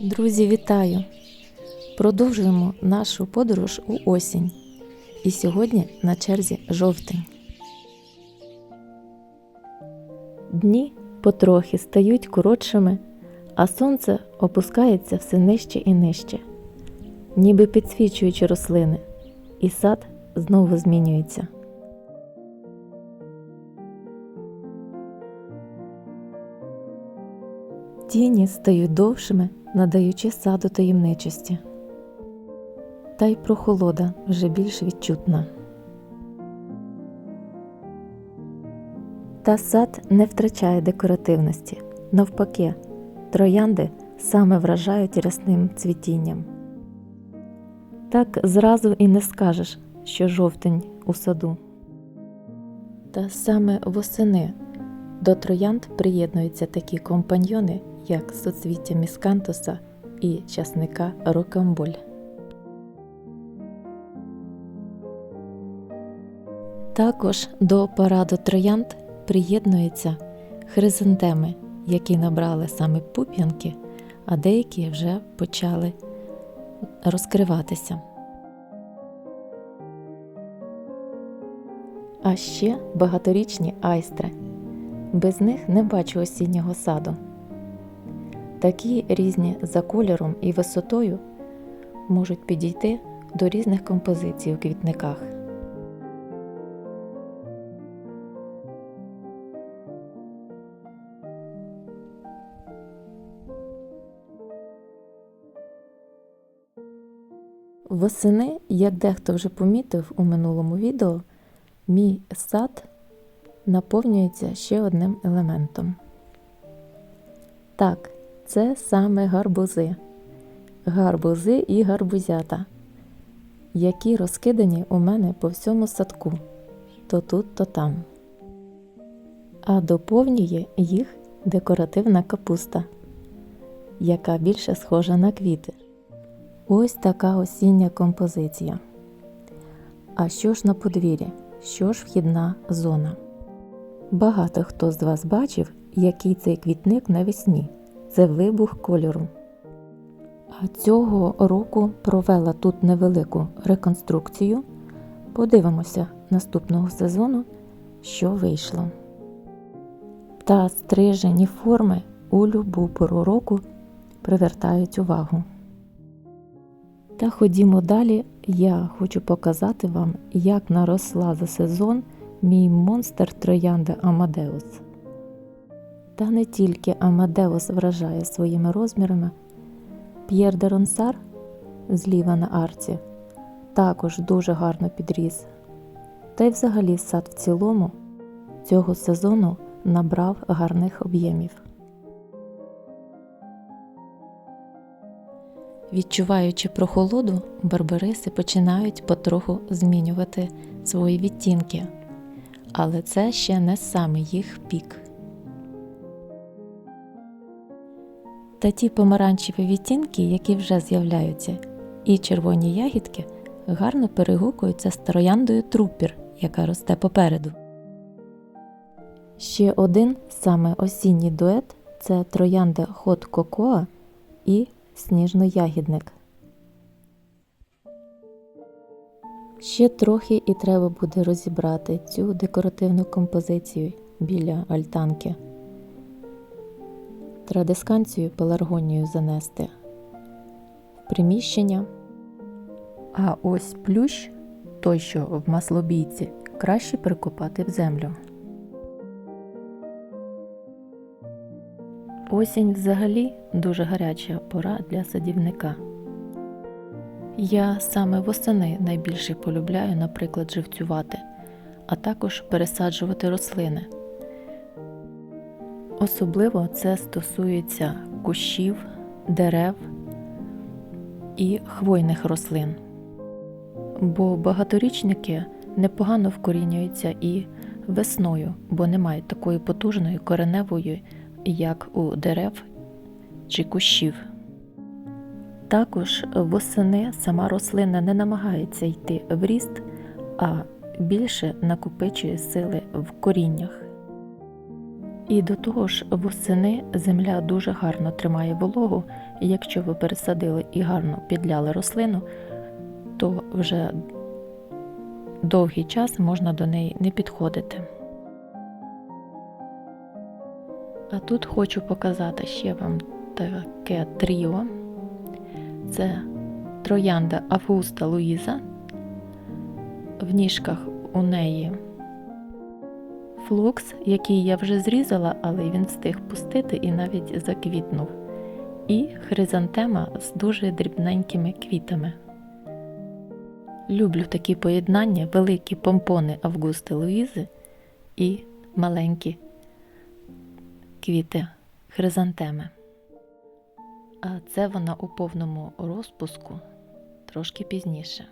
Друзі, вітаю! Продовжуємо нашу подорож у осінь. І сьогодні на черзі жовтень. Дні потрохи стають коротшими, а сонце опускається все нижче і нижче, ніби підсвічуючи рослини, і сад знову змінюється. Тіні стають довшими, надаючи саду таємничості. Та й прохолода вже більш відчутна. Та сад не втрачає декоративності. Навпаки, троянди саме вражають рясним цвітінням. Так зразу і не скажеш, що жовтень у саду. Та саме восени до троянд приєднуються такі компаньйони, як соцвіття міскантуса і часника рокамболь. Також до параду троянд приєднуються хризантеми, які набрали саме пуп'янки, а деякі вже почали розкриватися. А ще багаторічні айстри. Без них не бачу осіннього саду. Такі різні за кольором і висотою можуть підійти до різних композицій у квітниках. Восени, як дехто вже помітив у минулому відео, мій сад наповнюється ще одним елементом. Так, це саме гарбузи. Гарбузи і гарбузята, які розкидані у мене по всьому садку, то тут, то там. А доповнює їх декоративна капуста, яка більше схожа на квіти. Ось така осіння композиція. А що ж на подвір'ї? Що ж вхідна зона? Багато хто з вас бачив, який цей квітник навесні. Це вибух кольору. А цього року провела тут невелику реконструкцію. Подивимося наступного сезону, що вийшло. Та стрижені форми у любу пору року привертають увагу. Та ходімо далі, я хочу показати вам, як наросла за сезон мій монстр троянда Амадеус. Та не тільки Амадеус вражає своїми розмірами, П'єр де Ронсар зліва на арці також дуже гарно підріс. Та й взагалі сад в цілому цього сезону набрав гарних об'ємів. Відчуваючи прохолоду, барбариси починають потроху змінювати свої відтінки, але це ще не саме їх пік. Та ті помаранчеві відтінки, які вже з'являються, і червоні ягідки гарно перегукуються з трояндою трупір, яка росте попереду. Ще один саме осінній дует це троянда хот кокоа і сніжно-ягідник. Ще трохи і треба буде розібрати цю декоративну композицію біля альтанки. Традисканцію пеларгонію занести в приміщення. А ось плющ, той, що в маслобійці, краще прикопати в землю. Осінь взагалі дуже гаряча пора для садівника. Я саме восени найбільше полюбляю, наприклад, живцювати, а також пересаджувати рослини. Особливо це стосується кущів, дерев і хвойних рослин, бо багаторічники непогано вкорінюються і весною, бо не мають такої потужної кореневої як у дерев чи кущів. Також восени сама рослина не намагається йти в ріст, а більше накопичує сили в коріннях. І до того ж, восени земля дуже гарно тримає вологу, і якщо ви пересадили і гарно підляли рослину, то вже довгий час можна до неї не підходити. А тут хочу показати ще вам таке тріо. Це троянда Августа Луїза. В ніжках у неї флокс, який я вже зрізала, але він встиг пустити і навіть заквітнув. І хризантема з дуже дрібненькими квітами. Люблю такі поєднання, великі помпони Августи Луїзи і маленькі квіти хризантеми. А це вона у повному розпуску трошки пізніше.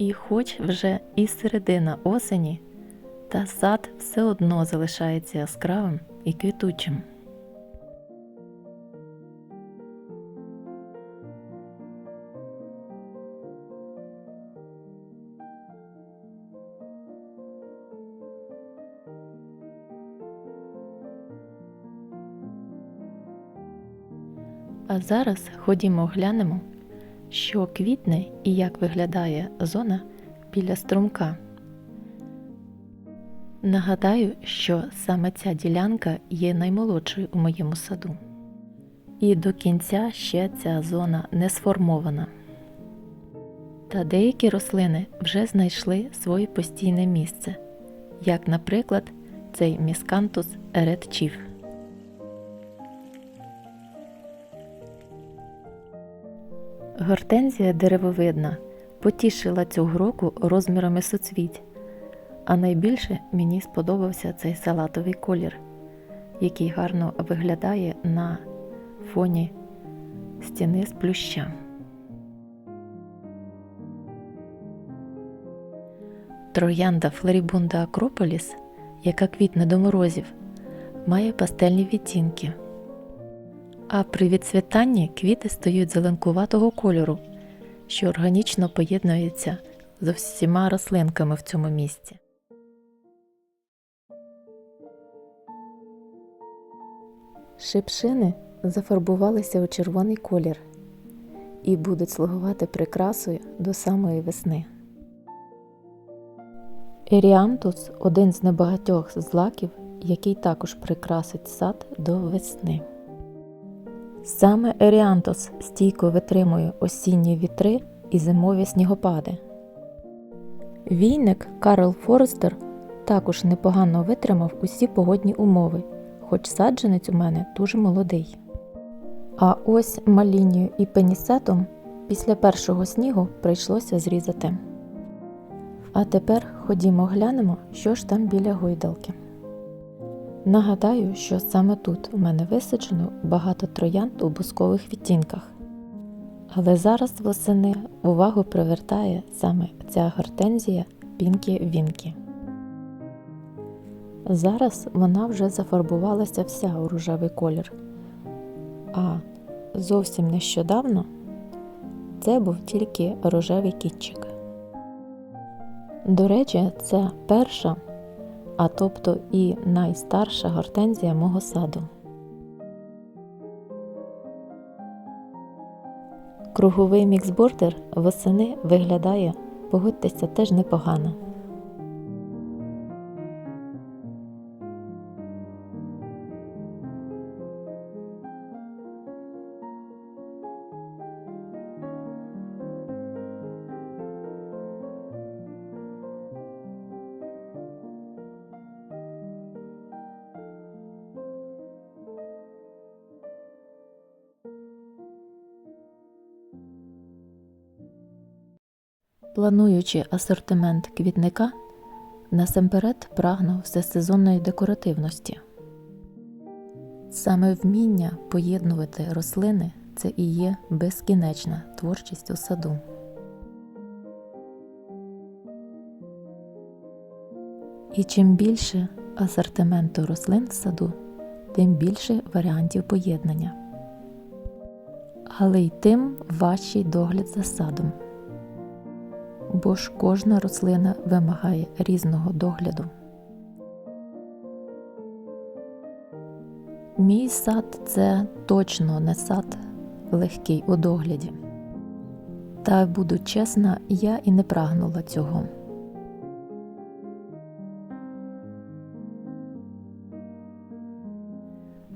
І хоч вже і середина осені, та сад все одно залишається яскравим і квітучим. А зараз ходімо глянемо, що квітне і як виглядає зона біля струмка. Нагадаю, що саме ця ділянка є наймолодшою у моєму саду. І до кінця ще ця зона не сформована. Та деякі рослини вже знайшли своє постійне місце, як, наприклад, цей міскантус Red Гортензія деревовидна потішила цього року розмірами суцвіть, а найбільше мені сподобався цей салатовий колір, який гарно виглядає на фоні стіни з плюща. Троянда Флорібунда Акрополіс, яка квітне до морозів, має пастельні відтінки. А при відцвітанні квіти стають зеленкуватого кольору, що органічно поєднується з усіма рослинками в цьому місці. Шипшини зафарбувалися у червоний колір і будуть слугувати прикрасою до самої весни. Еріантус один з небагатьох злаків, який також прикрасить сад до весни. Саме Еріантос стійко витримує осінні вітри і зимові снігопади. Війник Карл Форестер також непогано витримав усі погодні умови, хоч саджанець у мене дуже молодий. А ось малінію і пенісетом після першого снігу прийшлося зрізати. А тепер ходімо глянемо, що ж там біля гойдалки. Нагадаю, що саме тут у мене висаджено багато троянд у бускових відтінках. Але зараз восени увагу привертає саме ця гортензія Пінкі Вінкі. Зараз вона вже зафарбувалася вся у рожевий колір. А зовсім нещодавно це був тільки рожевий кінчик. До речі, це перша а тобто і найстарша гортензія мого саду. Круговий міксбордер восени виглядає, погодьтеся, теж непогано. Плануючи асортимент квітника, насамперед прагну всесезонної декоративності. Саме вміння поєднувати рослини це і є безкінечна творчість у саду. І чим більше асортименту рослин в саду, тим більше варіантів поєднання. але й тим важчий догляд за садом. Бо ж кожна рослина вимагає різного догляду. Мій сад це точно не сад легкий у догляді. Та буду чесна, я і не прагнула цього.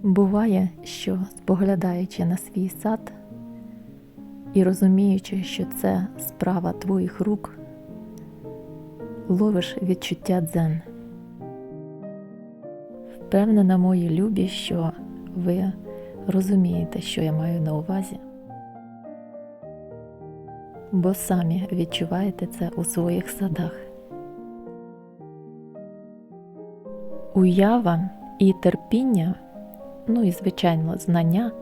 Буває, що споглядаючи на свій сад і розуміючи, що це справа твоїх рук, ловиш відчуття дзен. Впевнена, мої любі, що ви розумієте, що я маю на увазі, бо самі відчуваєте це у своїх садах. Уява і терпіння, ну і звичайно, знання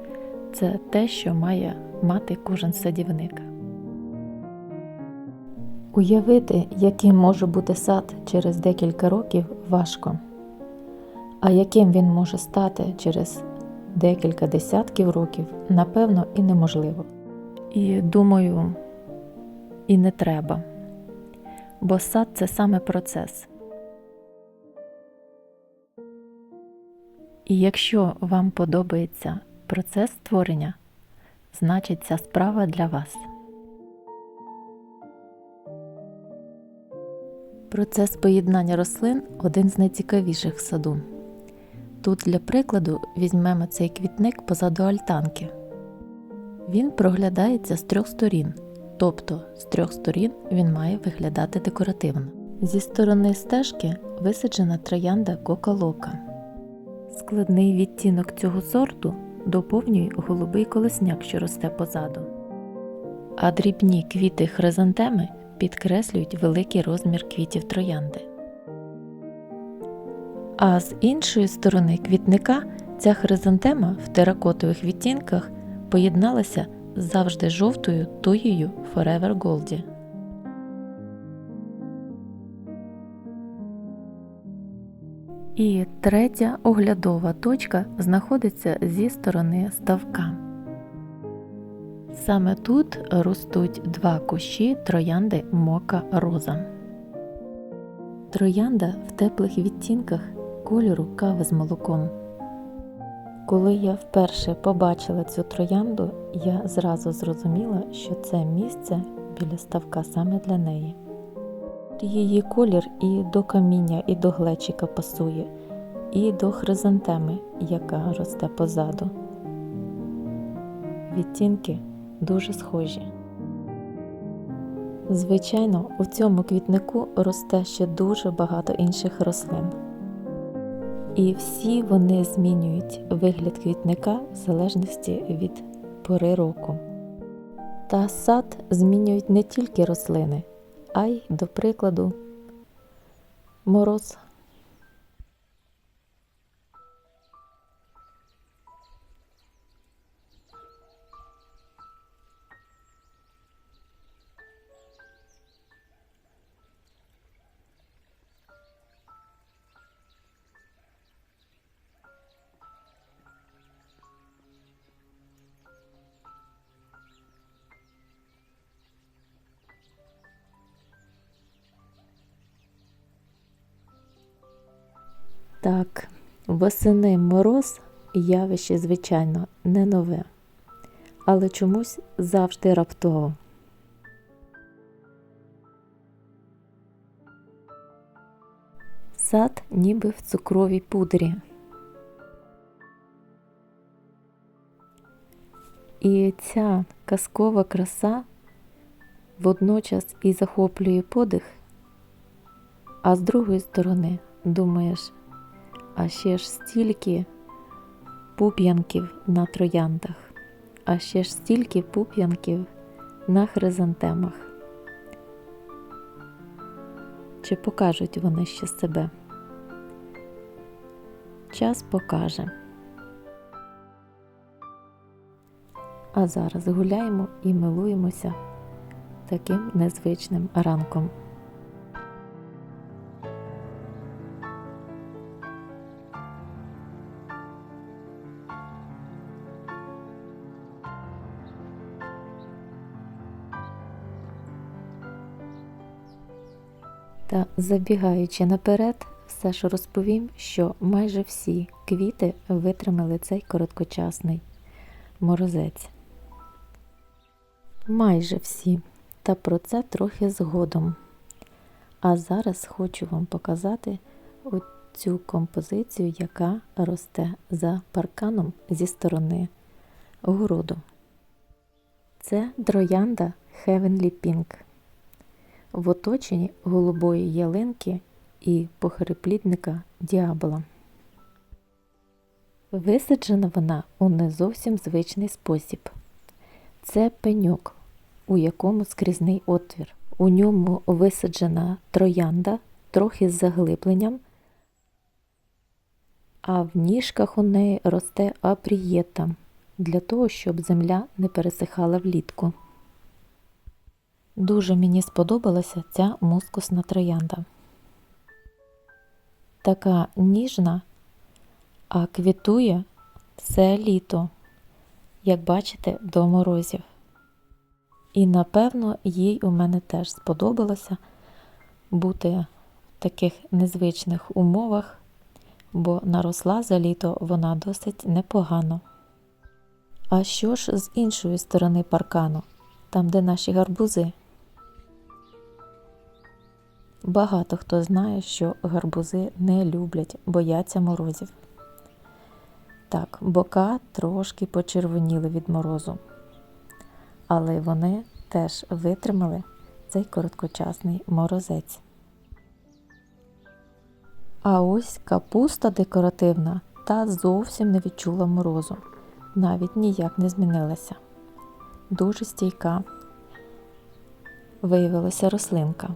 це те, що має мати кожен садівник. Уявити, яким може бути сад через декілька років, важко, а яким він може стати через декілька десятків років, напевно, і неможливо. І думаю, і не треба, бо сад це саме процес. І якщо вам подобається процес створення, значить ця справа для вас. Процес поєднання рослин один з найцікавіших в саду. Тут для прикладу візьмемо цей квітник позаду альтанки. Він проглядається з трьох сторін, тобто з трьох сторін він має виглядати декоративно. Зі сторони стежки висаджена троянда кока-лока. Складний відтінок цього сорту доповнює голубий колосняк, що росте позаду. А дрібні квіти хризантеми підкреслюють великий розмір квітів троянди. А з іншої сторони квітника ця хризантема в теракотових відтінках поєдналася з завжди жовтою туєю Forever Goldie. І третя оглядова точка знаходиться зі сторони ставка. Саме тут ростуть два кущі троянди мока роза. Троянда в теплих відтінках кольору кави з молоком. Коли я вперше побачила цю троянду, я зразу зрозуміла, що це місце біля ставка саме для неї. Її колір і до каміння, і до глечика пасує, і до хризантеми, яка росте позаду. Відтінки дуже схожі. Звичайно, у цьому квітнику росте ще дуже багато інших рослин. І всі вони змінюють вигляд квітника в залежності від пори року. Та сад змінюють не тільки рослини, а й, до прикладу, мороз. Так, восени мороз явище, звичайно, не нове, але чомусь завжди раптово. Сад ніби в цукровій пудрі. І ця казкова краса водночас і захоплює подих, а з другої сторони думаєш, а ще ж стільки пуп'янків на трояндах, а ще ж стільки пуп'янків на хризантемах. Чи покажуть вони ще себе? Час покаже. А зараз гуляємо і милуємося таким незвичним ранком. Та забігаючи наперед, все ж розповім, що майже всі квіти витримали цей короткочасний морозець. Майже всі, та про це трохи згодом. А зараз хочу вам показати цю композицію, яка росте за парканом зі сторони городу. Це троянда Heavenly Pink в оточенні голубої ялинки і похереплідника діабола. Висаджена вона у не зовсім звичний спосіб. Це пеньок, у якому скрізний отвір. У ньому висаджена троянда, трохи з заглибленням, а в ніжках у неї росте апрієта для того, щоб земля не пересихала влітку. Дуже мені сподобалася ця мускусна троянда. Така ніжна, а квітує все літо, як бачите, до морозів. І напевно їй у мене теж сподобалося бути в таких незвичних умовах, бо наросла за літо вона досить непогано. А що ж з іншої сторони паркану, там, де наші гарбузи? Багато хто знає, що гарбузи не люблять, бояться морозів. Так, бока трошки почервоніли від морозу, але вони теж витримали цей короткочасний морозець. А ось капуста декоративна та зовсім не відчула морозу, навіть ніяк не змінилася. Дуже стійка виявилася рослинка.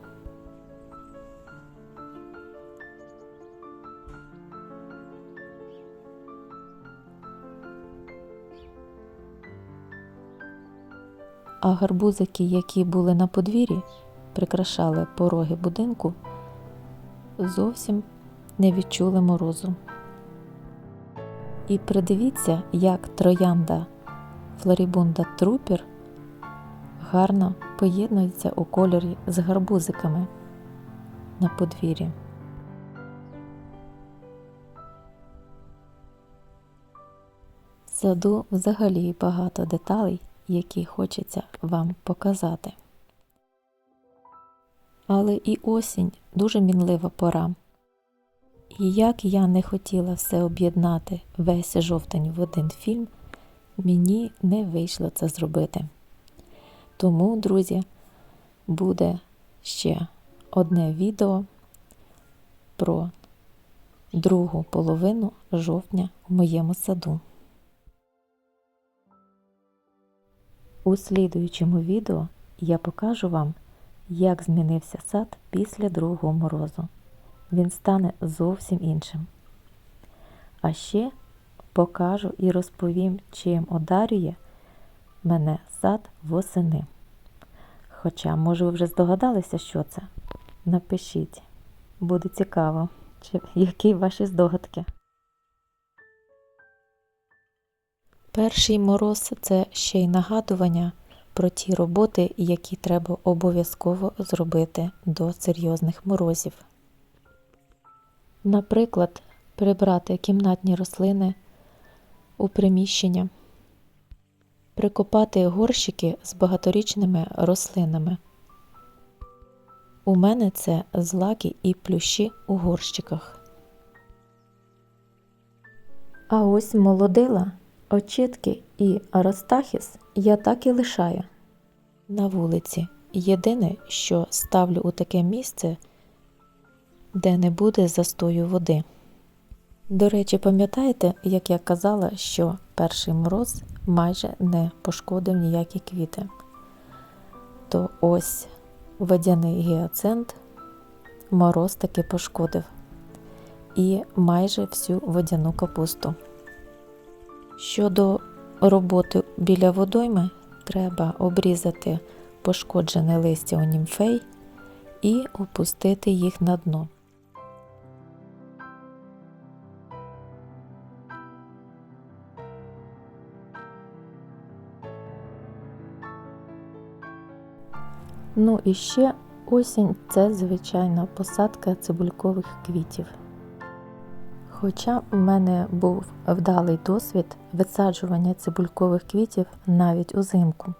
А гарбузики, які були на подвір'ї, прикрашали пороги будинку, зовсім не відчули морозу. І придивіться, як троянда Флорібунда Трупір гарно поєднується у кольорі з гарбузиками на подвір'ї. В саду взагалі багато деталей які хочеться вам показати. Але і осінь дуже мінлива пора. І як я не хотіла все об'єднати весь жовтень в один фільм, мені не вийшло це зробити. Тому, друзі, буде ще одне відео про другу половину жовтня в моєму саду. У слідуючому відео я покажу вам, як змінився сад після другого морозу. Він стане зовсім іншим. А ще покажу і розповім, чим одарює мене сад восени. Хоча, може, ви вже здогадалися, що це? Напишіть, буде цікаво, чи які ваші здогадки. Перший мороз це ще й нагадування про ті роботи, які треба обов'язково зробити до серйозних морозів. Наприклад, прибрати кімнатні рослини у приміщення, прикопати горщики з багаторічними рослинами. У мене це злаки і плющі у горщиках. А ось молодила. Очітки і Аростахіс я так і лишаю. На вулиці єдине, що ставлю у таке місце, де не буде застою води. До речі, пам'ятаєте, як я казала, що перший мороз майже не пошкодив ніякі квіти, то ось водяний гіацинт мороз таки пошкодив і майже всю водяну капусту. Щодо роботи біля водойми, треба обрізати пошкоджене листя у німфей і опустити їх на дно. Ну і ще Осінь це звичайна посадка цибулькових квітів. Хоча в мене був вдалий досвід висаджування цибулькових квітів навіть узимку.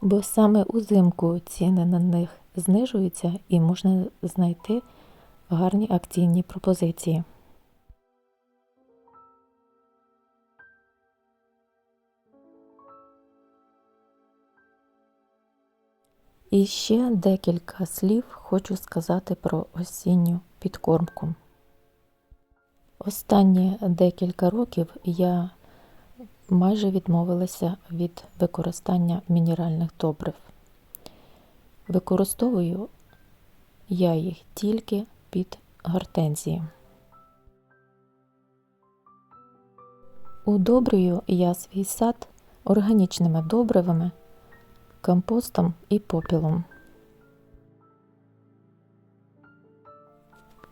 Бо саме узимку ціни на них знижуються і можна знайти гарні акційні пропозиції. І ще декілька слів хочу сказати про осінню підкормку. Останні декілька років я майже відмовилася від використання мінеральних добрив. Використовую я їх тільки під гортензії. Удобрюю я свій сад органічними добривами, компостом і попілом.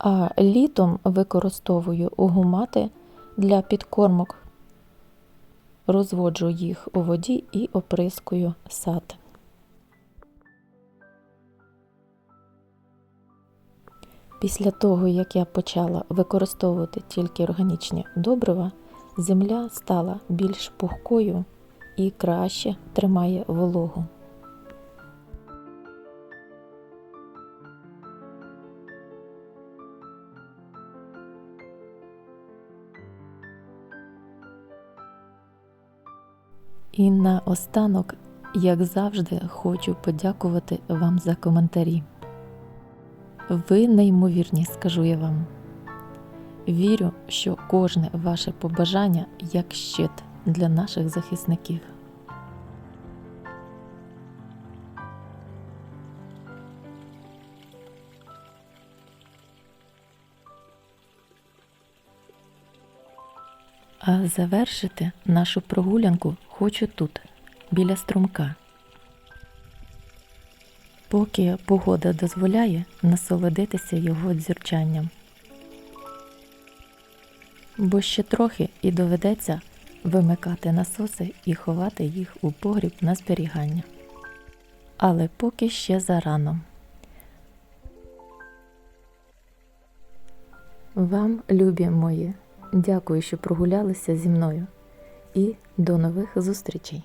А літом використовую гумати для підкормок, розводжу їх у воді і оприскую сад. Після того, як я почала використовувати тільки органічні добрива, земля стала більш пухкою і краще тримає вологу. І наостанок, як завжди, хочу подякувати вам за коментарі. Ви неймовірні, скажу я вам. Вірю, що кожне ваше побажання як щит для наших захисників. А завершити нашу прогулянку хочу тут, біля струмка. Поки погода дозволяє насолодитися його дзюрчанням. Бо ще трохи і доведеться вимикати насоси і ховати їх у погріб на зберігання. Але поки ще зарано. Вам, любі мої, дякую, що прогулялися зі мною. І до нових зустрічей!